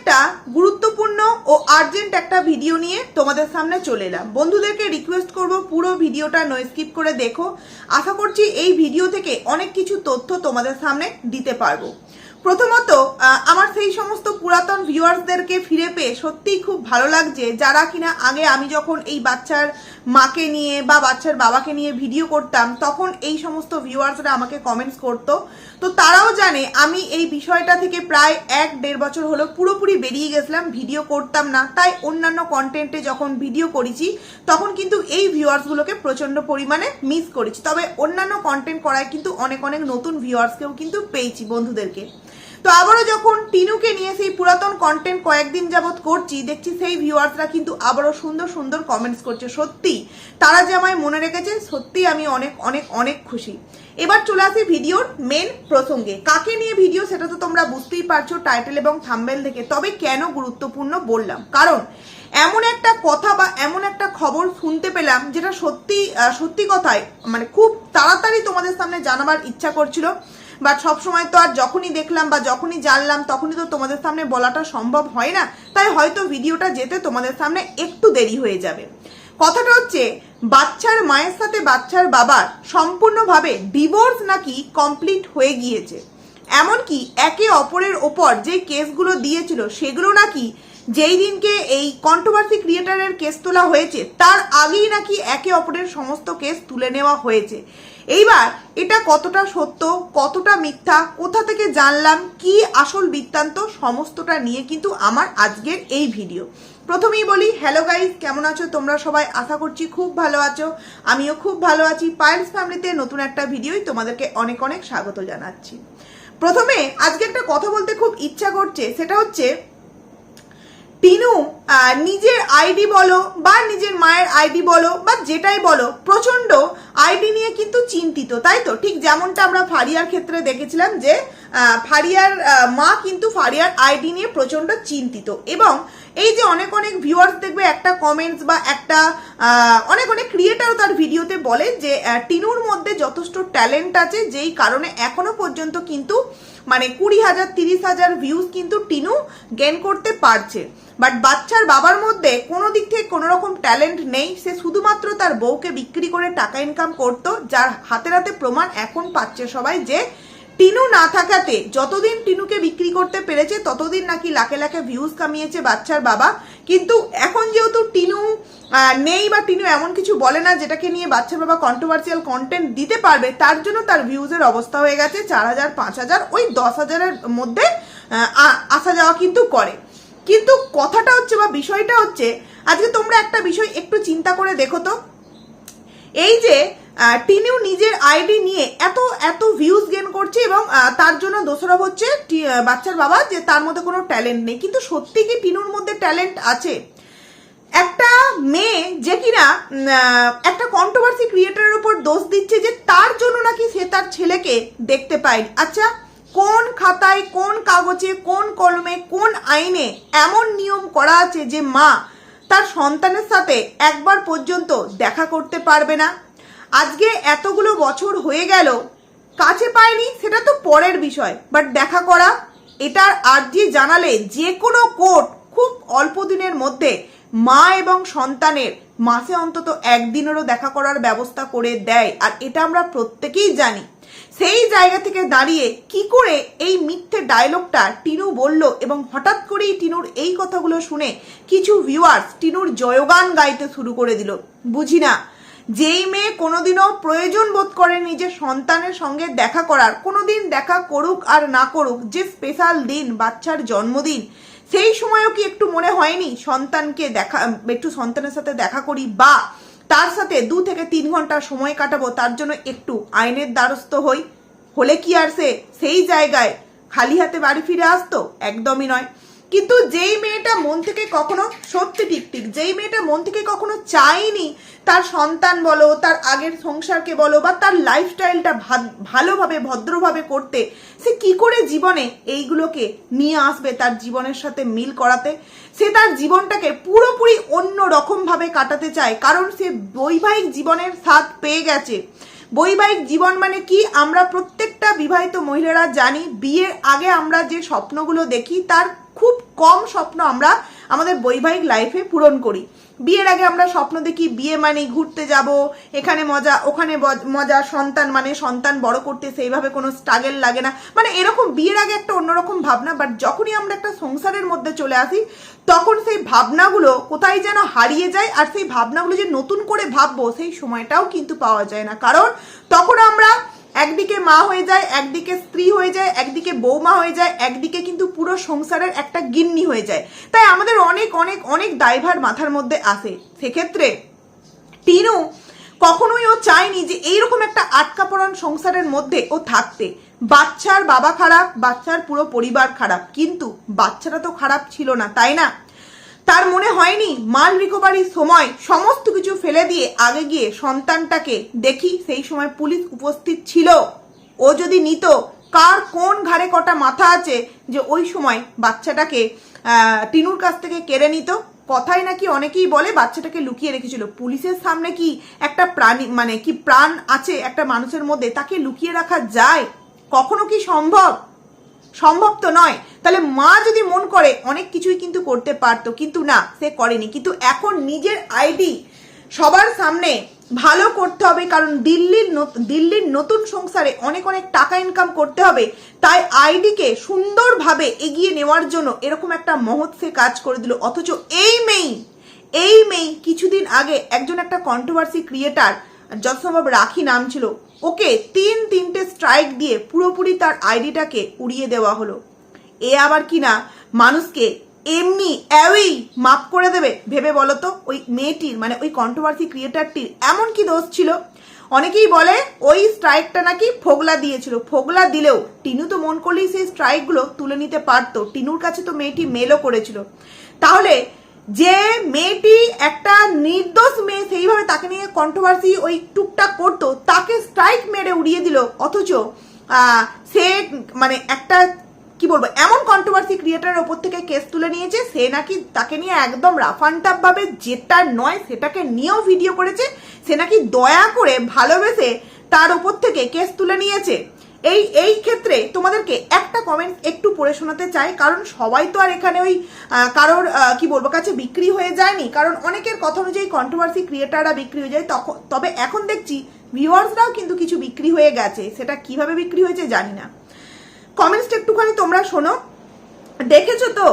একটা গুরুত্বপূর্ণ ও আর্জেন্ট একটা ভিডিও নিয়ে তোমাদের সামনে চলে এলাম। বন্ধুদেরকে রিকোয়েস্ট করব পুরো ভিডিওটা নো স্কিপ করে দেখো। আশা করছি এই ভিডিও থেকে অনেক কিছু তথ্য তোমাদের সামনে দিতে পারব। প্রথমত আমার সেই সমস্ত পুরাতন ভিউয়ার্সদেরকে ফিরে পেয়ে সত্যিই খুব ভালো লাগছে। যারা কিনা আগে আমি যখন এই বাচ্চার মাকে নিয়ে বা বাচ্চার বাবাকে নিয়ে ভিডিও করতাম, তখন এই সমস্ত ভিউয়ার্সরা আমাকে কমেন্টস করতো। তো তারাও জানে, আমি এই বিষয়টা থেকে প্রায় এক দেড় বছর হলো পুরোপুরি বেরিয়ে গেছিলাম ভিডিও করতাম না। তাই অন্যান্য কন্টেন্টে যখন ভিডিও করেছি, তখন কিন্তু এই ভিউয়ার্সগুলোকে প্রচণ্ড পরিমাণে মিস করেছি। তবে অন্যান্য কন্টেন্ট করায় কিন্তু অনেক অনেক নতুন ভিউয়ার্সকেও কিন্তু পেয়েছি বন্ধুদেরকে। তো আবারও যখন টিনুকে নিয়ে সেই পুরাতন কন্টেন্ট কয়েকদিন যাবৎ করছি, দেখছি সেই ভিউয়ার্সরা কিন্তু আবারও সুন্দর সুন্দর কমেন্টস করছে। সত্যি, তারা যে আমায় মনে রেখেছে সত্যি আমি অনেক অনেক অনেক খুশি। এবার চলে আসি ভিডিওর মেন প্রসঙ্গে। কাকে নিয়ে ভিডিও সেটা তো তোমরা বুঝতেই পারছ টাইটেল এবং থাম্বেল থেকে তবে কেন গুরুত্বপূর্ণ বললাম। কারণ, এমন একটা কথা বা এমন একটা খবর শুনতে পেলাম যেটা সত্যি সত্যি কথায় মানে খুব তাড়াতাড়ি তোমাদের সামনে জানাবার ইচ্ছা করছিল। বাট সবসময় তো আর যখনই দেখলাম বা যখনই জানলাম, তখনই তো তোমাদের সামনে বলাটা সম্ভব হয় না। তাই হয়তো ভিডিওটা যেতে তোমাদের সামনে একটু দেরি হয়ে যাবে। কথাটা হচ্ছে, বাচ্চার মায়ের সাথে বাচ্চার বাবার সম্পূর্ণভাবে ডিভোর্স নাকি কমপ্লিট হয়ে গিয়েছে। এমনকি একে অপরের ওপর যে কেসগুলো দিয়েছিল, সেগুলো নাকি যেই দিনকে এই কন্ট্রোভার্সি ক্রিয়েটারের কেস তোলা হয়েছে, তার আগেই নাকি একে অপরের সমস্ত কেস তুলে নেওয়া হয়েছে। এইবার এটা কতটা সত্য, কতটা মিথ্যা, কোথা থেকে জানলাম, কি আসল বৃত্তান্ত, সমস্তটা নিয়ে কিন্তু আমার আজকের এই ভিডিও। প্রথমেই বলি, হ্যালো গাইজ কেমন আছো? তোমরা সবাই আশা করছি খুব ভালো আছো। আমিও খুব ভালো আছি। পায়েলস ফ্যামিলিতে নতুন একটা ভিডিওই তোমাদেরকে অনেক অনেক স্বাগত জানাচ্ছি। প্রথমে আজকে একটা কথা বলতে খুব ইচ্ছা করছে, সেটা হচ্ছে আহ, নিজের আইডি বলো বা নিজের মায়ের আইডি বলো বা যেটাই বলো প্রচণ্ড আইডি নিয়ে কিন্তু চিন্তিত তাই তো? ঠিক যেমনটা আমরা ফারিয়ার ক্ষেত্রে দেখেছিলাম যে ফারিয়ার মা কিন্তু ফারিয়ার আইডি নিয়ে প্রচণ্ড চিন্তিত এবং এই যে অনেক অনেক ভিউয়ার্স দেখবে একটা কমেন্টস বা একটা অনেক অনেক ক্রিয়েটারও তার ভিডিওতে বলে যে টিনুর মধ্যে যথেষ্ট ট্যালেন্ট আছে যেই কারণে এখনও পর্যন্ত কিন্তু মানে কুড়ি হাজার, তিরিশ হাজার ভিউজ কিন্তু টিনু গেন করতে পারছে। বাট বাচ্চার বাবার মধ্যে কোনো দিক থেকে কোনো রকম ট্যালেন্ট নেই। সে শুধুমাত্র তার বউকে বিক্রি করে টাকা ইনকাম করতো, যার হাতে হাতে প্রমাণ এখন পাচ্ছে সবাই যে টিনু না থাকাতে যতদিন টিনুকে বিক্রি করতে পেরেছে, ততদিন নাকি লাখে লাখে ভিউজ কামিয়েছে বাচ্চার বাবা। কিন্তু এখন যেহেতু টিনু নেই বা টিনু এমন কিছু বলে না যেটাকে নিয়ে বাচ্চার বাবা কন্ট্রোভার্সিয়াল কন্টেন্ট দিতে পারবে, তার জন্য তার ভিউজের অবস্থা হয়ে গেছে চার হাজার, পাঁচ হাজার, ওই দশ হাজারের মধ্যে আসা যাওয়া কিন্তু করে। কিন্তু কথাটা হচ্ছে বা বিষয়টা হচ্ছে, আজকে তোমরা একটা বিষয় একটু চিন্তা করে দেখো তো। এই যে আহ, টিনু নিজের আইডি নিয়ে এত এত ভিউজ গেন করছে এবং তার জন্য দোষারোপ হচ্ছে বাচ্চার বাবা যে তার মধ্যে কোনো ট্যালেন্ট নেই। কিন্তু সত্যি কি টিনুর মধ্যে ট্যালেন্ট আছে? একটা মেয়ে যে কিনা একটা কন্ট্রোভার্সি ক্রিয়েটারের উপর দোষ দিচ্ছে যে তার জন্য নাকি সে তার ছেলেকে দেখতে পায়। আচ্ছা কোন খাতায় কোন কাগজে কোন কলমে কোন আইনে এমন নিয়ম করা আছে যে মা তার সন্তানের সাথে একবার পর্যন্ত দেখা করতে পারবে না? আজকে এতগুলো বছর হয়ে গেল, কাছে পায়নি সেটা তো পরের বিষয়। বাট দেখা করা, এটার আর্জি জানালে যে কোনো কোর্ট খুব অল্প দিনের মধ্যে মা এবং সন্তানের মাসে অন্তত একদিনেরও দেখা করার ব্যবস্থা করে দেয়, আর এটা আমরা প্রত্যেকেই জানি। সেই জায়গা থেকে দাঁড়িয়ে কি করে এই মিথ্যে ডায়লগটা টিনু বলল এবং হঠাৎ করেই টিনুর এই কথাগুলো শুনে কিছু ভিউয়ার্স টিনুর জয়গান গাইতে শুরু করে দিল। বুঝি না যেই মেয়ে কোনোদিনও প্রয়োজন বোধ করে নিজের সন্তানের সঙ্গে দেখা করার, কোনোদিন দেখা করুক আর না করুক, যে স্পেশাল দিন, বাচ্চার জন্মদিন, সেই সময়ও কি একটু মনে হয়নি সন্তানকে দেখা, একটু সন্তানের সাথে দেখা করি বা তার সাথে দু থেকে তিন ঘণ্টা সময় কাটাবো, তার জন্য একটু আইনের দ্বারস্থ হই? হলে কি আর সে সেই জায়গায় খালি হাতে বাড়ি ফিরে আসতো? একদমই নয়। কিন্তু যেই মেয়েটা মন থেকে কখনো, সত্যি ঠিক ঠিক, যেই মেয়েটা মন থেকে কখনো চায়নি তার সন্তান বলো, তার আগের সংসারকে বলো বা তার লাইফস্টাইলটা ভালোভাবে, ভদ্রভাবে করতে, সে কি করে জীবনে এইগুলোকে নিয়ে আসবে তার জীবনের সাথে মিল করাতে? সে তার জীবনটাকে পুরোপুরি অন্য রকমভাবে কাটাতে চায়, কারণ সে বৈবাহিক জীবনের স্বাদ পেয়ে গেছে। বৈবাহিক জীবন মানে কি? আমরা প্রত্যেকটা বিবাহিত মহিলারা জানি, বিয়ের আগে আমরা যে স্বপ্নগুলো দেখি, তার খুব কম স্বপ্ন আমরা আমাদের বৈবাহিক লাইফে পূরণ করি। বিয়ের আগে আমরা স্বপ্ন দেখি বিয়ে মানে ঘুরতে যাব, এখানে মজা, ওখানে মজা, সন্তান মানে সন্তান বড় করতে সেইভাবে কোনো স্ট্রাগেল লাগে না। মানে এরকম বিয়ের আগে একটা অন্যরকম ভাবনা বাট যখনই আমরা একটা সংসারের মধ্যে চলে আসি, তখন সেই ভাবনাগুলো কোথায় যেন হারিয়ে যায় আর সেই ভাবনাগুলো যে নতুন করে ভাববো, সেই সময়টাও কিন্তু পাওয়া যায় না। কারণ তখন আমরা একদিকে মা হয়ে যায়, একদিকে স্ত্রী হয়ে যায়, একদিকে বৌমা হয়ে যায়, একদিকে কিন্তু পুরো সংসারের একটা গিন্নি হয়ে যায়। তাই আমাদের অনেক অনেক অনেক দায়ভার মাথার মধ্যে আসে। সেক্ষেত্রে টিনু কখনোই ও চায়নি যে এইরকম একটা আটকা পড়ান সংসারের মধ্যে ও থাকতে। বাচ্চার বাবা খারাপ, বাচ্চার পুরো পরিবার খারাপ। কিন্তু বাচ্চারা তো খারাপ ছিল না, তাই না? তার মনে হয়নি। মাল রিকভারির সময় সমস্ত কিছু ফেলে দিয়ে আগে গিয়ে সন্তানটাকে দেখি সেই সময় পুলিশ উপস্থিত ছিল। ও যদি নিত, কার কোন ঘাড়ে কটা মাথা আছে যে ওই সময় বাচ্চাটাকে টিনুর কাছ থেকে কেড়ে নিত? কথাই নাকি অনেকেই বলে বাচ্চাটাকে লুকিয়ে রেখেছিল। পুলিশের সামনে কি একটা প্রাণী মানে কি প্রাণ আছে একটা মানুষের মধ্যে, তাকে লুকিয়ে রাখা যায়? কখনো কি সম্ভব? সম্ভব তো নয়। তাহলে মা যদি মন করে, অনেক কিছুই কিন্তু করতে পারতো, কিন্তু না, সে করেনি। কিন্তু এখন নিজের আইডি সবার সামনে ভালো করতে হবে, কারণ দিল্লির দিল্লির নতুন সংসারে অনেক অনেক টাকা ইনকাম করতে হবে। তাই আইডিকে সুন্দরভাবে এগিয়ে নেওয়ার জন্য এরকম একটা মহৎ সে কাজ করে দিল। অথচ এই মেয়ে এই মেয়ে কিছুদিন আগে একজন একটা কন্ট্রোভার্সি ক্রিয়েটার যতসম্ভব রাখি নাম ছিল, ওকে তিন তিনটে স্ট্রাইক দিয়ে পুরোপুরি তার আইডিটাকে উড়িয়ে দেওয়া হলো। এ আবার কি না, মানুষকে এমনি অ্যাওয়েই মাফ করে দেবে, ভেবে বলো তো? ওই মেয়েটির মানে ওই কন্ট্রোভার্সি ক্রিয়েটারটির এমন কি দোষ ছিল? অনেকেই বলে ওই স্ট্রাইকটা নাকি ফোগলা দিয়েছিল। ফোগলা দিলেও টিনু তো মন করলেই সেই স্ট্রাইকগুলো তুলে নিতে পারতো। টিনুর কাছে তো মেয়েটি মেলও করেছিল। তাহলে যে মেয়েটি একটা নির্দোষ মেয়ে সেইভাবে তাকে নিয়ে কন্ট্রোভার্সি ওই টুকটাক করতো, তাকে স্ট্রাইক মেরে উড়িয়ে দিল। অথচ সে মানে একটা, কি বলব, এমন কন্ট্রোভার্সি ক্রিয়েটারের ওপর থেকে কেস তুলে নিয়েছে, সে নাকি তাকে নিয়ে একদম রাফানটাপ ভাবে যেটা নয়, সেটাকে নিয়েও ভিডিও করেছে, সে নাকি দয়া করে ভালোবেসে তার ওপর থেকে কেস তুলে নিয়েছে। এই এই ক্ষেত্রে তোমাদেরকে একটা কমেন্ট একটু পড়ে শোনাতে চাই, কারণ সবাই তো আর এখানে ওই কারোর কি বলব, কাছে বিক্রি হয়ে যায়নি। কারণ অনেকের কথা অনুযায়ী কন্ট্রোভার্সি ক্রিয়েটাররা বিক্রি হয়ে যায়। তখন, তবে এখন দেখছি ভিউয়ার্সরাও কিন্তু কিছু বিক্রি হয়ে গেছে। সেটা কীভাবে বিক্রি হয়েছে জানি না। কমেন্টসটা একটুখানি তোমরা শোনো। দেখেছ তো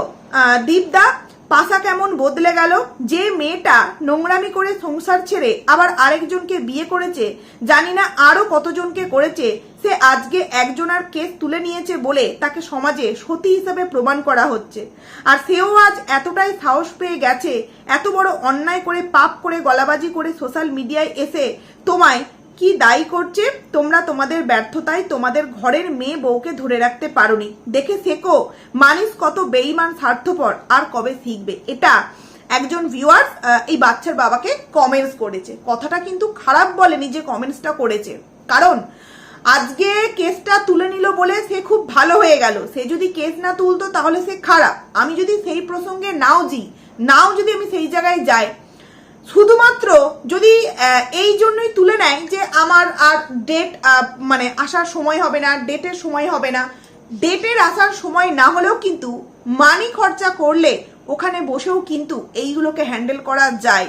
দীপদা পাশা কেমন বদলে গেল? যে মেয়েটা নোংরামি করে সংসার ছেড়ে আবার আরেকজনকে বিয়ে করেছে, জানি না আরও কতজনকে করেছে, সে আজকে একজনার কেস তুলে নিয়েছে বলে তাকে সমাজে সতী হিসাবে প্রমাণ করা হচ্ছে। আর সেও আজ এতটাই সাহস পেয়ে গেছে, এত বড় অন্যায় করে পাপ করে গলাবাজি করে সোশ্যাল মিডিয়ায় এসে তোমায় কি দায়ী করছে, তোমরা তোমাদের ব্যর্থতায় তোমাদের ঘরের মেয়ে বউকে ধরে রাখতে পারোনি। দেখে শেখো মানুষ কত বেইমান স্বার্থপর, আর কবে শিখবে? এটা একজন ভিউয়ার্স এই বাচ্চার বাবাকে কমেন্টস করেছে। কথাটা কিন্তু খারাপ বলেনি যে কমেন্টসটা করেছে। কারণ, আজকে কেসটা তুলে নিল বলে সে খুব ভালো হয়ে গেল। সে যদি কেস না তুলতো তাহলে সে খারাপ। আমি যদি সেই প্রসঙ্গে নাও জি নাও যদি আমি সেই জায়গায় যাই শুধুমাত্র যদি এই জন্যই তুলে নেয় যে আমার আর ডেট মানে আসার সময় হবে না ডেটের সময় হবে না। ডেটের আসার সময় না হলেও কিন্তু মানি খরচা করলে ওখানে বসেও কিন্তু এইগুলোকে হ্যান্ডেল করা যায়।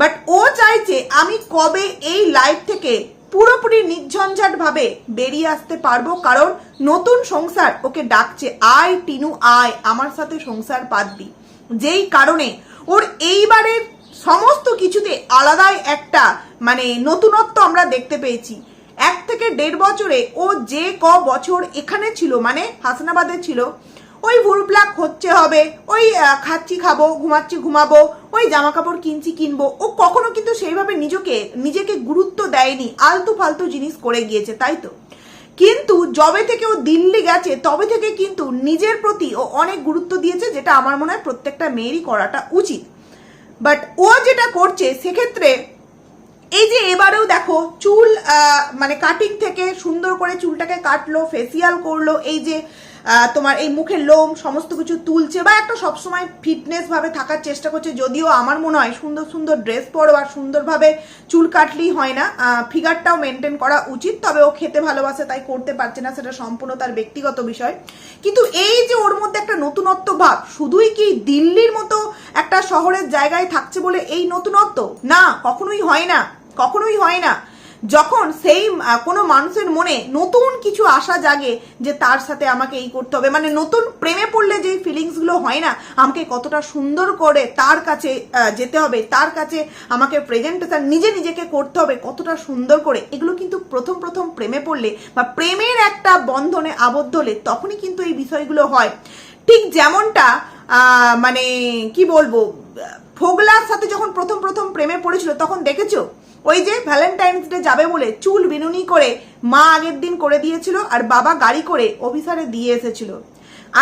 বাট ও চাইছে আমি কবে এই লাইফ থেকে পুরোপুরি নির্ঝঞ্ঝাট ভাবে বেরিয়ে আসতে পারব, কারণ নতুন সংসার ওকে ডাকছে, আয় টিনু, আয়, আমার সাথে সংসার পাতবি যেই কারণে ওর এইবারের সমস্ত কিছুতে আলাদাই একটা মানে নতুনত্ব আমরা দেখতে পেয়েছি। এক থেকে দেড় বছরে ও যে ক বছর এখানে ছিল মানে হাসনাবাদে ছিল, ওই ভুরপ্লাক হচ্ছে হবে, ওই খাচ্ছি খাব, ঘুমাচ্ছি ঘুমাবো, ওই জামা কাপড় কিনছি কিনবো, ও কখনো কিন্তু সেইভাবে নিজেকে নিজেকে গুরুত্ব দেয়নি, আলতু ফালতু জিনিস করে গিয়েছে, তাই তো? কিন্তু যবে থেকে ও দিল্লি গেছে, তবে থেকে কিন্তু নিজের প্রতি ও অনেক গুরুত্ব দিয়েছে, যেটা আমার মনে হয় প্রত্যেকটা মেয়েরই করাটা উচিত। বাট ও যেটা করছে, সেক্ষেত্রে এই যে এবারেও দেখো, চুল মানে কাটিং থেকে সুন্দর করে চুলটাকে কাটলো ফেসিয়াল করল, এই যে তোমার এই মুখের লোম, সমস্ত কিছু তুলছে বা একটা সবসময় ফিটনেস ভাবে থাকার চেষ্টা করছে, যদিও আমার মনে হয় সুন্দর সুন্দর ড্রেস পরো আর সুন্দরভাবে চুল কাটলেই হয় না। ফিগারটাও মেনটেন করা উচিত, তবে ও খেতে ভালোবাসে, তাই করতে পারছে না, সেটা সম্পূর্ণ তার ব্যক্তিগত বিষয়। কিন্তু এই যে ওর মধ্যে একটা নতুনত্ব ভাব, শুধুই কি দিল্লির মতো একটা শহরের জায়গায় থাকছে বলে এই নতুনত্ব? না, কখনোই হয় না, কখনোই হয় না। যখন সেই কোনো মানুষের মনে নতুন কিছু আশা জাগে যে তার সাথে আমাকে এই করতে হবে মানে নতুন প্রেমে পড়লে যে ফিলিংসগুলো হয় না, আমাকে কতটা সুন্দর করে তার কাছে যেতে হবে, তার কাছে আমাকে প্রেজেন্টেশন নিজে নিজেকে করতে হবে, কতটা সুন্দর করে, এগুলো কিন্তু প্রথম প্রথম প্রেমে পড়লে বা প্রেমের একটা বন্ধনে আবদ্ধ হলে তখনই কিন্তু এই বিষয়গুলো হয়। ঠিক যেমনটা মানে কি বলব ফোগলার সাথে যখন প্রথম প্রথম প্রেমে পড়েছিল, তখন দেখেছ? ওই যে ভ্যালেন্টাইন্স ডে যাবে বলে চুল বিনুনি করে মা আগের দিন করে দিয়েছিল আর বাবা গাড়ি করে অফিসারে দিয়ে এসেছিল।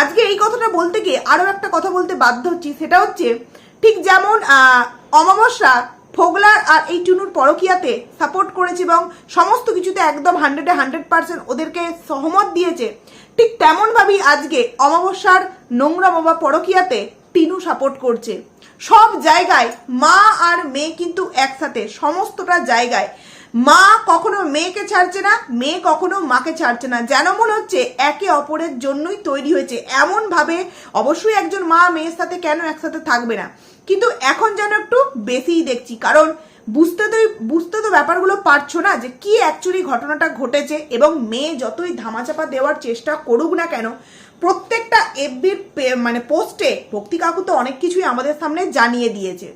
আজকে এই কথাটা বলতে গিয়ে আরও একটা কথা বলতে বাধ্য হচ্ছি, সেটা হচ্ছে ঠিক যেমন অমাবস্যা ফোগলার আর এই টুনুর পরকিয়াতে সাপোর্ট করেছে এবং সমস্ত কিছুতে একদম হান্ড্রেডে হান্ড্রেড পার্সেন্ট ওদেরকে সহমত দিয়েছে, ঠিক তেমনভাবেই আজকে অমাবস্যার নোংরা বাবা পরকিয়াতে টিনু সাপোর্ট করছে। সব জায়গায় মা আর মেয়ে কিন্তু একসাথে, সমস্তটা জায়গায়। মা কখনো মেয়েকে ছাড়ছে না, মেয়ে কখনো মাকে ছাড়ছে না। যেন মনে হচ্ছে একে অপরের জন্যই তৈরি হয়েছে। এমন ভাবে অবশ্যই একজন মা মেয়ের সাথে কেন একসাথে থাকবে না? কিন্তু এখন যেন একটু বেশিই দেখছি। কারণ বুঝতে তো বুঝতে তো ব্যাপারগুলো পারছ না যে কি অ্যাকচুয়ালি ঘটনাটা ঘটেছে এবং মেয়ে যতই ধামাচাপা দেওয়ার চেষ্টা করুক না কেন প্রত্যেকটা এফবির মানে পোস্টে ভক্তি কাকু তো অনেক কিছুই আমাদের সামনে জানিয়ে দিয়েছে।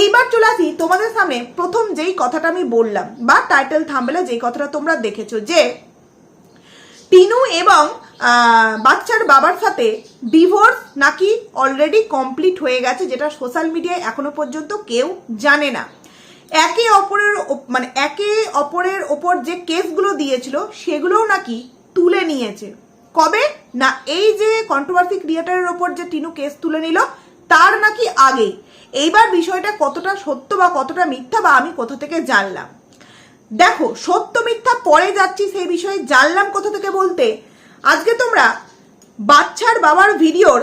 এইবার চলে আসি তোমাদের সামনে প্রথম যেই কথাটা আমি বললাম, বা টাইটেল থাম্বেলে যেই কথাটা তোমরা দেখেছ যে, টিনু এবং বাচ্চার বাবার সাথে ডিভোর্স নাকি অলরেডি কমপ্লিট হয়ে গেছে, যেটা সোশ্যাল মিডিয়ায় এখনও পর্যন্ত কেউ জানে না। একে অপরের মানে একে অপরের ওপর যে কেসগুলো দিয়েছিল, সেগুলোও নাকি তুলে নিয়েছে। কবে? না, এই যে কন্ট্রোভার্সি ক্রিয়েটারের ওপর যে টিনু কেস তুলে নিল, তার নাকি আগেই। এইবার বিষয়টা কতটা সত্য বা কতটা মিথ্যা বা আমি কোথা থেকে জানলাম? দেখো, সত্য মিথ্যা পরে যাচ্ছি সেই বিষয়ে জানলাম কোথা থেকে বলতে। আজকে তোমরা বাচ্চার বাবার ভিডিওর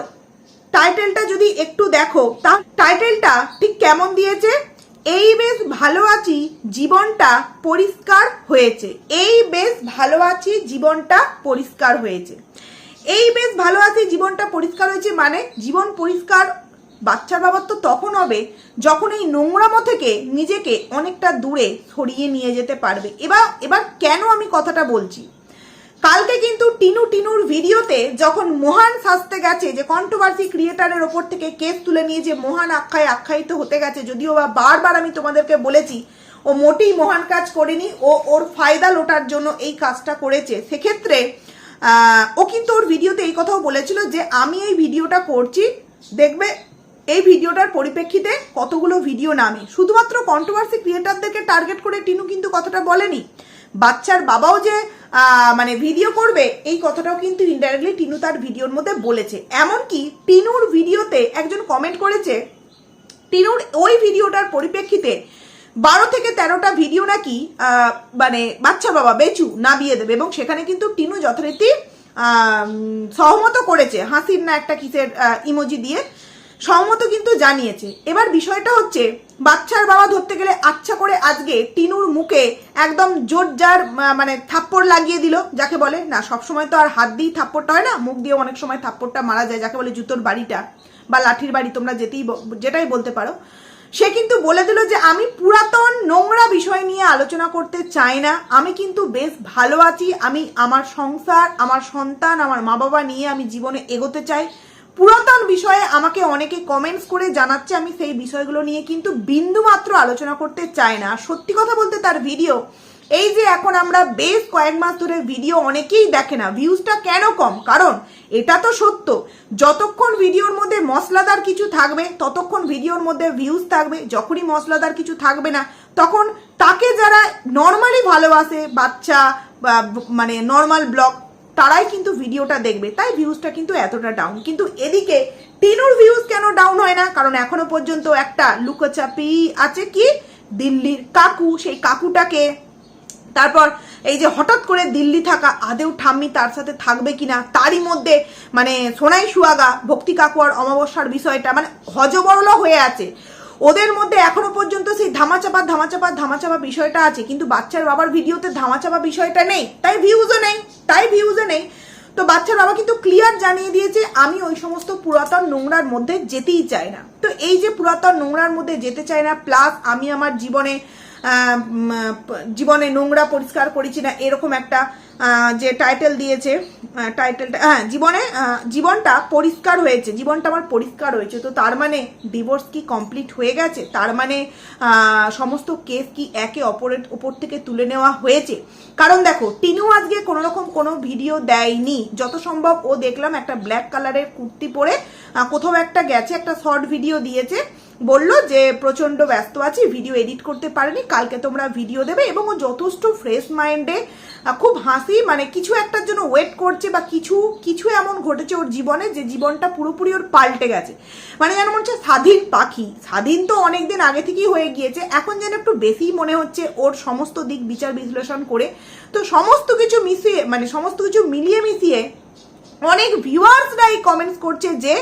টাইটেলটা যদি একটু দেখো তা টাইটেলটা ঠিক কেমন দিয়েছে? এই বেশ ভালো আছি, জীবনটা পরিষ্কার হয়েছে। এই বেশ ভালো আছি, জীবনটা পরিষ্কার হয়েছে। এই বেশ ভালো আছি, জীবনটা পরিষ্কার হয়েছে মানে জীবন পরিষ্কার, বাচ্চার বাবার তো তখন হবে যখন এই নোংরামো থেকে নিজেকে অনেকটা দূরে সরিয়ে নিয়ে যেতে পারবে। এবার এবার কেন আমি কথাটা বলছি? কালকে কিন্তু টিনু টিনুর ভিডিওতে যখন মহান সাজতে গেছে, যে কন্ট্রোভার্সি ক্রিয়েটারের ওপর থেকে কেস তুলে নিয়ে যে মহান আখ্যায় আখ্যায়িত হতে গেছে, যদিও বা বারবার আমি তোমাদেরকে বলেছি, ও মোটেই মহান কাজ করেনি, ও ওর ফায়দা লোটার জন্য এই কাজটা করেছে। সেক্ষেত্রে ও কিন্তু ওর ভিডিওতে এই কথাও বলেছিল যে আমি এই ভিডিওটা করছি, দেখবে এই ভিডিওটার পরিপ্রেক্ষিতে কতগুলো ভিডিও নামে। শুধুমাত্র কন্ট্রোভার্সি ক্রিয়েটারদেরকে টার্গেট করে টিনু কিন্তু কথাটা বলেনি। বাচ্চার বাবাও যে মানে ভিডিও করবে, এই কথাটাও কিন্তু ইনডাইরেক্টলি টিনু তার ভিডিওর মধ্যে বলেছে। এমনকি টিনুর ভিডিওতে একজন কমেন্ট করেছে, টিনুর ওই ভিডিওটার পরিপ্রেক্ষিতে বারো থেকে তেরোটা ভিডিও নাকি মানে বাচ্চা বাবা বেচু নামিয়ে দেবে এবং সেখানে কিন্তু টিনু যথারীতি সহমত করেছে, হাসির না একটা কিসের ইমোজি দিয়ে, সহমত কিন্তু জানিয়েছে। এবার বিষয়টা হচ্ছে, বাচ্চার বাবা ধরতে গেলে আচ্ছা করে আজকে টিনুর মুখে একদম জোর যার মানে থাপ্পড় লাগিয়ে দিল, যাকে বলে, না, সবসময় তো আর হাত দিয়েই থাপ্পড়টা হয় না, মুখ দিয়ে অনেক সময় থাপ্পড়টা মারা যায়, যাকে বলে জুতোর বাড়িটা বা লাঠির বাড়ি, তোমরা যেতেই যেটাই বলতে পারো। সে কিন্তু বলে দিল যে আমি পুরাতন নোংরা বিষয় নিয়ে আলোচনা করতে চাই না। আমি কিন্তু বেশ ভালো আছি। আমি আমার সংসার, আমার সন্তান, আমার মা বাবা নিয়ে আমি জীবনে এগোতে চাই। পুরাতন বিষয়ে আমাকে অনেকে কমেন্টস করে জানাচ্ছে, আমি সেই বিষয়গুলো নিয়ে কিন্তু বিন্দু মাত্র আলোচনা করতে চাই না। সত্যি কথা বলতে তার ভিডিও এই যে এখন আমরা বেশ কয়েক মাস ধরে ভিডিও অনেকেই দেখে না ভিউজটা কেন কম? কারণ এটা তো সত্য, যতক্ষণ ভিডিওর মধ্যে মশলাদার কিছু থাকবে, ততক্ষণ ভিডিওর মধ্যে ভিউজ থাকবে, যখনই মশলাদার কিছু থাকবে না, তখন তাকে যারা নর্মালি ভালোবাসে, বাচ্চা মানে নর্মাল ব্লগ তারাই কিন্তু ভিডিওটা দেখবে। তাই ভিউজটা কিন্তু এতটা ডাউন কিন্তু এদিকে টিনুর ভিউজ কেন ডাউন হয় না? কারণ এখনও পর্যন্ত একটা লুকোচাপি আছে কি? দিল্লির কাকু, সেই কাকুটাকে তারপর এই যে হঠাৎ করে দিল্লি থাকা আদেও ঠাম্মি তার সাথে থাকবে কিনা, তারই মধ্যে মানে সোনাই সুয়াগা, ভক্তি কাকুয়ার অমাবস্যার বিষয়টা মানে হজবরল হয়ে আছে। ওদের মধ্যে এখনও পর্যন্ত সেই ধামাচাপা ধামাচাপা ধামাচাপা বিষয়টা আছে, কিন্তু বাচ্চার বাবার ভিডিওতে ধামাচাপা বিষয়টা নেই, তাই ভিউজও নেই, তাই ভিউজও নেই। তো বাচ্চার বাবা কিন্তু ক্লিয়ার জানিয়ে দিয়েছে, আমি ওই সমস্ত পুরাতন নোংরার মধ্যে যেতেই চাই না। তো এই যে পুরাতন নোংরার মধ্যে যেতে চাই না প্লাস আমি আমার জীবনে জীবনে নোংরা পরিষ্কার করেছি না, এরকম একটা যে টাইটেল দিয়েছে টাইটেলটা হ্যাঁ জীবনে জীবনটা পরিষ্কার হয়েছে, জীবনটা আমার পরিষ্কার হয়েছে, তো তার মানে ডিভোর্স কি কমপ্লিট হয়ে গেছে? তার মানে সমস্ত কেস কি একে অপরের ওপর থেকে তুলে নেওয়া হয়েছে? কারণ দেখো, টিনু আজকে কোনো রকম কোনো ভিডিও দেয়নি। যত সম্ভব ও দেখলাম একটা ব্ল্যাক কালারের কুর্তি পরে কোথাও একটা গেছে, একটা শর্ট ভিডিও দিয়েছে বলল যে প্রচণ্ড ব্যস্ত আছি ভিডিও এডিট করতে পারেনি, কালকে তোমরা ভিডিও দেবে এবং ও যথেষ্ট ফ্রেশ মাইন্ডে খুব হাসি মানে কিছু একটার জন্য ওয়েট করছে বা কিছু কিছু এমন ঘটেছে ওর জীবনে যে জীবনটা পুরোপুরি ওর পাল্টে গেছে। মানে যেন মনে হচ্ছে স্বাধীন পাখি। স্বাধীন তো অনেকদিন আগে থেকেই হয়ে গিয়েছে, এখন যেন একটু বেশি মনে হচ্ছে ওর সমস্ত দিক বিচার বিশ্লেষণ করে। তো সমস্ত কিছু মিশিয়ে মানে সমস্ত কিছু মিলিয়ে মিশিয়ে অনেক ভিউয়ার্সরা এই কমেন্টস করছে যে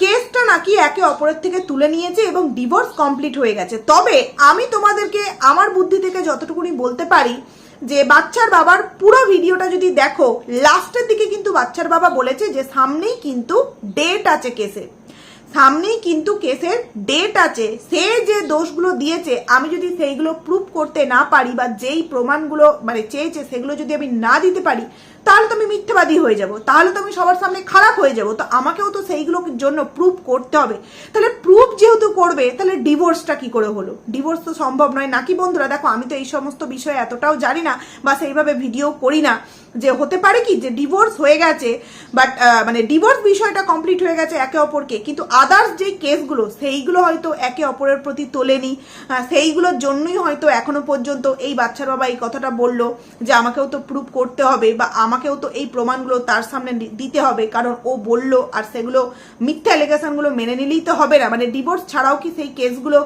কেসটা নাকি একে অপরের থেকে তুলে নিয়েছে এবং ডিভোর্স কমপ্লিট হয়ে গেছে। তবে আমি তোমাদেরকে আমার বুদ্ধি থেকে যতটুকুনি বলতে পারি যে বাচ্চার বাবার পুরো ভিডিওটা যদি দেখো, লাস্টের দিকে কিন্তু বাচ্চার বাবা বলেছে যে সামনেই কিন্তু ডেট আছে কেসের। সামনেই কিন্তু কেসের ডেট আছে। সে যে দোষগুলো দিয়েছে, আমি যদি সেইগুলো প্রুভ করতে না পারি বা যেই প্রমাণগুলো মানে চেয়েছে, সেগুলো যদি আমি না দিতে পারি তাহলে তো আমি মিথ্যাবাদী হয়ে যাব, তাহলে তো আমি সবার সামনে খারাপ হয়ে যাব, তো আমাকেও তো সেইগুলোর জন্য প্রুফ করতে হবে। তাহলে প্রুফ যেহেতু করবে, তাহলে ডিভোর্সটা কি করে হলো? ডিভোর্স তো সম্ভব নয়। নাকি বন্ধুরা, দেখো, আমি তো এই সমস্ত বিষয়ে এতটাও জানি না বা সেইভাবে ভিডিও করি না। যে হতে পারে কি যে ডিভোর্স হয়ে গেছে বাট মানে ডিভোর্স বিষয়টা কমপ্লিট হয়ে গেছে একে অপরকে, কিন্তু আদার্স যে কেসগুলো সেইগুলো হয়তো একে অপরের প্রতি তোলেনি সেইগুলোর জন্যই হয়তো এখনও পর্যন্ত এই বাচ্চার বাবা এই কথাটা বলল যে আমাকেও তো প্রুভ করতে হবে বা আমাকেও তো এই প্রমাণগুলো তার সামনে দিতে হবে, কারণ ও বলল আর সেগুলো মিথ্যা অ্যালিগেশনগুলো মেনে নিলেই তো হবে না। মানে ডিভোর্স ছাড়াও কি সেই কেসগুলো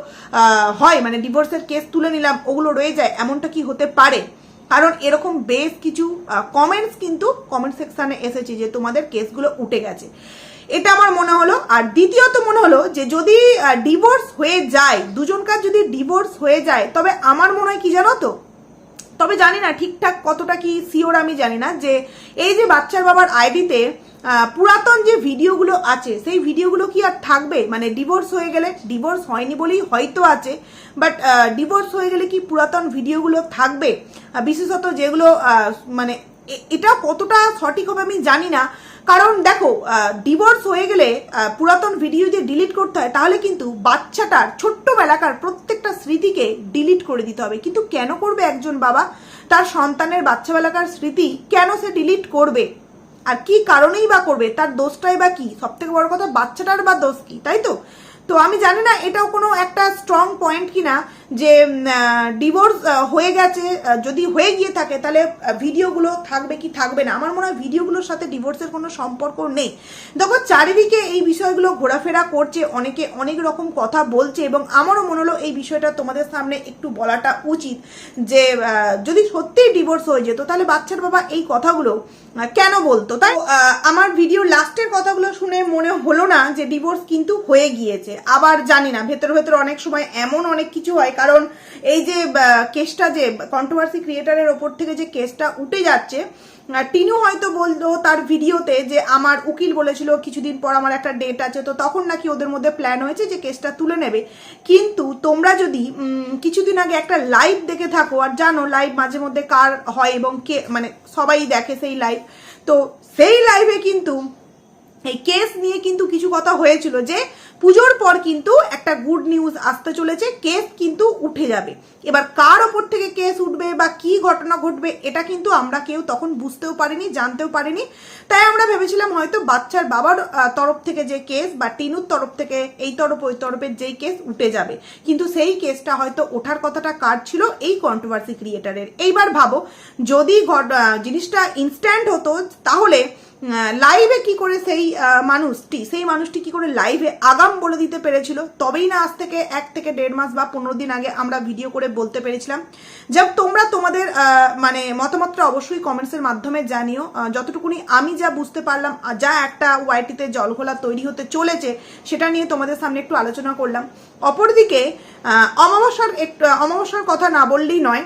হয়? মানে ডিভোর্সের কেস তুলে নিলাম, ওগুলো রয়ে যায়, এমনটা কি হতে পারে? কারণ এরকম বেশ কিছু কমেন্টস কিন্তু কমেন্ট সেকশানে এসেছে যে তোমাদের কেসগুলো উঠে গেছে। এটা আমার মনে হলো। আর দ্বিতীয়ত মনে হলো যে যদি ডিভোর্স হয়ে যায়, দুজনকার যদি ডিভোর্স হয়ে যায়, তবে আমার মনে হয় কি জানো তো? তবে জানি না ঠিকঠাক কতটা কি সিওর আমি জানি না যে এই যে বাচ্চার বাবার আইডিতে পুরাতন যে ভিডিওগুলো আছে, সেই ভিডিওগুলো কি আর থাকবে? মানে ডিভোর্স হয়ে গেলে ডিভোর্স হয়নি বলেই হয়তো আছে বাট ডিভোর্স হয়ে গেলে কি পুরাতন ভিডিওগুলো থাকবে? বিশেষত যেগুলো মানে এটা কতটা সঠিক হবে আমি জানি না। কারণ দেখো ডিভোর্স হয়ে গেলে পুরাতন ভিডিও যে ডিলিট করতে হয়, তাহলে কিন্তু বাচ্চাটার ছোট্টবেলাকার প্রত্যেকটা স্মৃতিকে ডিলিট করে দিতে হবে। কিন্তু কেন করবে একজন বাবা? তার সন্তানের বাচ্চাবেলাকার স্মৃতি কেন সে ডিলিট করবে? আর কি কারণেই বা করবে, তার দোষটাই বা কি? সব থেকে বড় কথা, বাচ্চাটার বা দোষ কি, তাই তো? তো আমি জানি না, এটাও কোনো একটা স্ট্রং পয়েন্ট কিনা যে ডিভোর্স হয়ে গেছে যদি হয়ে গিয়ে থাকে, তাহলে ভিডিওগুলো থাকবে কি থাকবে না? আমার মনে হয় ভিডিওগুলোর সাথে ডিভোর্সের কোনো সম্পর্ক নেই। দেখো, চারিদিকে এই বিষয়গুলো ঘোরাফেরা করছে, অনেকে অনেক রকম কথা বলছে এবং আমারও মনে হলো এই বিষয়টা তোমাদের সামনে একটু বলাটা উচিত যে যদি সত্যিই ডিভোর্স হয়ে যেত, তাহলে বাচ্চার বাবা এই কথাগুলো কেন বলতো? তাই আমার ভিডিও লাস্টের কথাগুলো শুনে মনে হলো না যে ডিভোর্স কিন্তু হয়ে গিয়েছে। আবার জানি না, ভেতর ভেতর অনেক সময় এমন অনেক কিছু হয়। কারণ এই যে কেসটা যে কন্ট্রোভার্সি ক্রিয়েটারের ওপর থেকে যে কেসটা উঠে যাচ্ছে টিনু হয়তো বলল তার ভিডিওতে যে আমার উকিল বলেছিল কিছুদিন পর আমার একটা ডেট আছে, তো তখন নাকি ওদের মধ্যে প্ল্যান হয়েছে যে কেসটা তুলে নেবে। কিন্তু তোমরা যদি কিছুদিন আগে একটা লাইভ দেখে থাকো, আর জানো লাইভ মাঝে মধ্যে কার হয় এবং কে মানে সবাই দেখে সেই লাইভ তো সেই লাইভে কিন্তু এই কেস নিয়ে কিন্তু কিছু কথা হয়েছিল যে, পুজোর পর কিন্তু একটা গুড নিউজ আসতে চলেছে কেস কিন্তু উঠে যাবে। এবার কার ওপর থেকে কেস উঠবে বা কি ঘটনা ঘটবে, এটা কিন্তু আমরা কেউ তখন বুঝতেও পারিনি, জানতেও পারিনি। তাই আমরা ভেবেছিলাম হয়তো বাচ্চার বাবার তরফ থেকে যে কেস বা টিনুর তরফ থেকে, এই তরফ, ওই তরফের যেই কেস উঠে যাবে। কিন্তু সেই কেসটা হয়তো ওঠার কথাটা কার ছিল? এই কন্ট্রোভার্সি ক্রিয়েটারের এইবার ভাবো, যদি জিনিসটা ইনস্ট্যান্ট হতো, তাহলে লাইভে কি করে সেই মানুষটি সেই মানুষটি কি করে লাইভে আগাম বলে দিতে পেরেছিল? তবেই না আজ থেকে এক থেকে দেড় মাস বা পনেরো দিন আগে আমরা ভিডিও করে বলতে পেরেছিলাম। যাব তোমরা তোমাদের মানে মতামতটা অবশ্যই কমেন্টসের মাধ্যমে জানিও। যতটুকুনি আমি যা বুঝতে পারলাম যা একটা ওয়াইটিতে জলঘোলা তৈরি হতে চলেছে, সেটা নিয়ে তোমাদের সামনে একটু আলোচনা করলাম। অপরদিকে অমাবস্যার একটু, অমাবস্যার কথা না বললেই নয়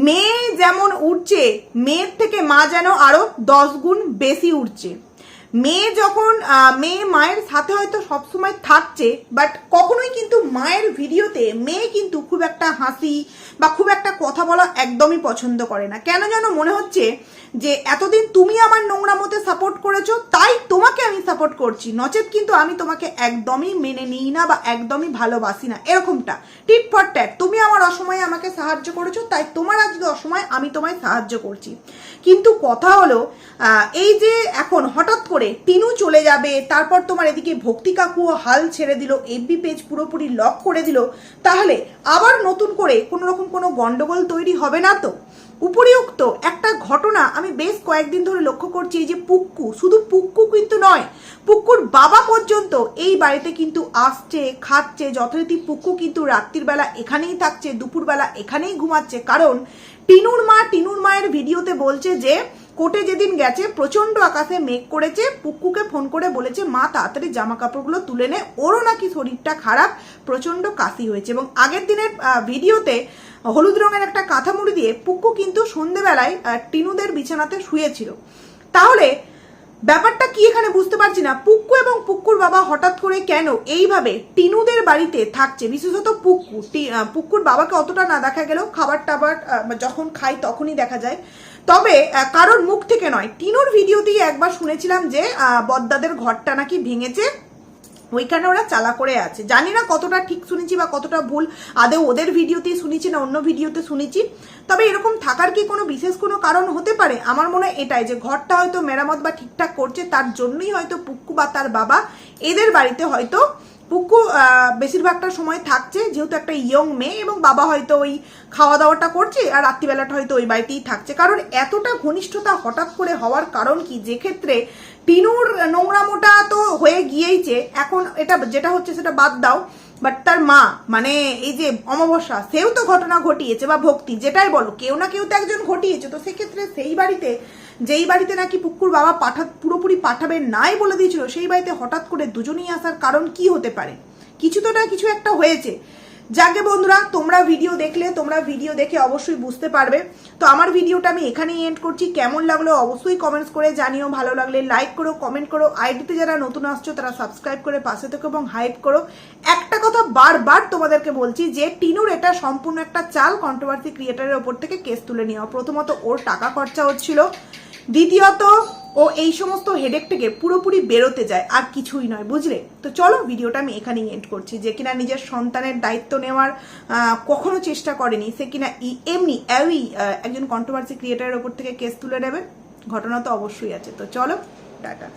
মেয়ে যেমন উঠছে মেয়ের থেকে মা যেন আরও দশ গুণ বেশি উঠছে মেয়ে যখন মেয়ে মায়ের সাথে হয়তো সবসময় থাকছে বাট কখনোই কিন্তু মায়ের ভিডিওতে মেয়ে কিন্তু খুব একটা হাসি বা খুব একটা কথা বলা একদমই পছন্দ করে না। কেন যেন মনে হচ্ছে যে, এতদিন তুমি আমার নোংরা মতে সাপোর্ট করেছ, তাই তোমাকে আমি সাপোর্ট করছি। নচেত কিন্তু আমি তোমাকে একদমই মেনে নিই না বা একদমই ভালোবাসি না। এরকমটা। টিট ফর ট্যাট তুমি আমার অসময়ে আমাকে সাহায্য করেছ, তাই তোমার আজকে অসময়ে আমি তোমায় সাহায্য করছি। কিন্তু কথা হলো এই যে এখন হঠাৎ করে টিনু চলে যাবে, তারপর তোমার এদিকে ভক্তি কাকুও হাল ছেড়ে দিল এফবি পেজ পুরোপুরি লক করে দিল, তাহলে আবার নতুন করে কোনো রকম কোনো গন্ডগোল তৈরি হবে না তো? উপরিউক্ত একটা ঘটনা আমি বেশ কয়েকদিন ধরে লক্ষ্য করছি যে পুক্কু, শুধু পুক্কু কিন্তু নয়, পুক্কুর বাবা পর্যন্ত এই বাড়িতে কিন্তু আসছে, খাচ্ছে, যথারীতি পুক্কু কিন্তু রাত্রির বেলা এখানেই থাকছে, দুপুরবেলা এখানেই ঘুমাচ্ছে, কারণ টিনুর মা টিনুর মায়ের ভিডিওতে বলছে যে কোর্টে যেদিন গেছে প্রচণ্ড আকাশে মেঘ করেছে পুক্কুকে ফোন করে বলেছে মা তাড়াতাড়ি জামা কাপড়গুলো তুলে নে ওরও নাকি শরীরটা খারাপ। প্রচণ্ড কাশি হয়েছে এবং আগের দিনের ভিডিওতে হলুদ রঙের একটা কাঁথা মুড়ি দিয়ে পুক্কু কিন্তু সন্ধেবেলায় টিনুদের বিছানাতে শুয়েছিল। তাহলে ব্যাপারটা কি এখানে বুঝতে পারছি না। পুক্কু এবং পুক্কুর বাবা হঠাৎ করে কেন এইভাবে টিনুদের বাড়িতে থাকছে? বিশেষত আহ, পুক্কুর বাবাকে অতটা না দেখা গেলেও খাবার টাবার যখন খাই তখনই দেখা যায়। তবে কারোর মুখ থেকে নয়, টিনুর ভিডিওতেই একবার শুনেছিলাম যে বদ্দাদের ঘরটা নাকি ভেঙেছে। ওইখানে ওরা চালা করে আছে। জানি না কতটা ঠিক শুনেছি বা কতটা ভুল, আদৌ ওদের ভিডিওতেই শুনেছি না অন্য ভিডিওতে শুনেছি। তবে এরকম থাকার কি কোনো বিশেষ কোনো কারণ হতে পারে? আমার মনে হয় এটাই যে, ঘরটা হয়তো মেরামত বা ঠিকঠাক করছে, তার জন্যই হয়তো পুক্কু বা তার বাবা এদের বাড়িতে হয়তো আহ, বেশিরভাগটা সময় থাকছে যেহেতু একটা ইয়ং মেয়ে এবং বাবা হয়তো ওই খাওয়া দাওয়াটা করছে আর রাত্রিবেলাটা হয়তো ওই বাড়িতেই থাকছে। কারণ এতটা ঘনিষ্ঠতা হঠাৎ করে হওয়ার কারণ কি? যে ক্ষেত্রে টিনুর নোংরামোটা তো হয়ে গিয়েইছে এখন এটা যেটা হচ্ছে সেটা বাদ দাও। বাট তার মা মানে এই যে অমাবস্যা সেও তো ঘটনা ঘটিয়েছে বা ভক্তি যেটাই বলো কেউ না কেউ তো একজন ঘটিয়েছে। তো সেক্ষেত্রে সেই বাড়িতে যেই বাড়িতে নাকি পুকুর বাবা পাঠা পুরোপুরি পাঠাবে নাই বলে দিয়েছিল, সেই বাড়িতে হঠাৎ করে দুজনেই আসার কারণ কি হতে পারে? কিছু তো না কিছু একটা হয়েছে। যাকে বন্ধুরা, তোমরা ভিডিও দেখলে, তোমরা ভিডিও দেখে অবশ্যই বুঝতে পারবে। তো আমার ভিডিওটা আমি এখানেই এন্ড করছি। কেমন লাগল অবশ্যই কমেন্টস করে জানিও। ভালো লাগলে লাইক করো কমেন্ট করো। আইডিতে যারা নতুন আসছো, তারা সাবস্ক্রাইব করে পাশে থেকো এবং হাইপ করো। একটা কথা বারবার তোমাদেরকে বলছি, যে টিনুর এটা সম্পূর্ণ একটা চাল কন্ট্রোভার্সি ক্রিয়েটারের ওপর থেকে কেস তুলে নেওয়া। প্রথমত ওর টাকা খরচা হচ্ছিল। দ্বিতীয়ত, ও এই সমস্ত হেডেক থেকে পুরোপুরি বেরোতে যায়, আর কিছুই নয়, বুঝলে? তো চলো ভিডিওটা আমি এখানেই এন্ড করছি, যে কিনা নিজের সন্তানের দায়িত্ব নেওয়ার কখনো চেষ্টা করেনি, সে কিনা এমনি অ্যাউই একজন কন্ট্রোভার্সি ক্রিয়েটারের ওপর থেকে কেস তুলে নেবে, ঘটনা তো অবশ্যই আছে, তো চলো, টাটা।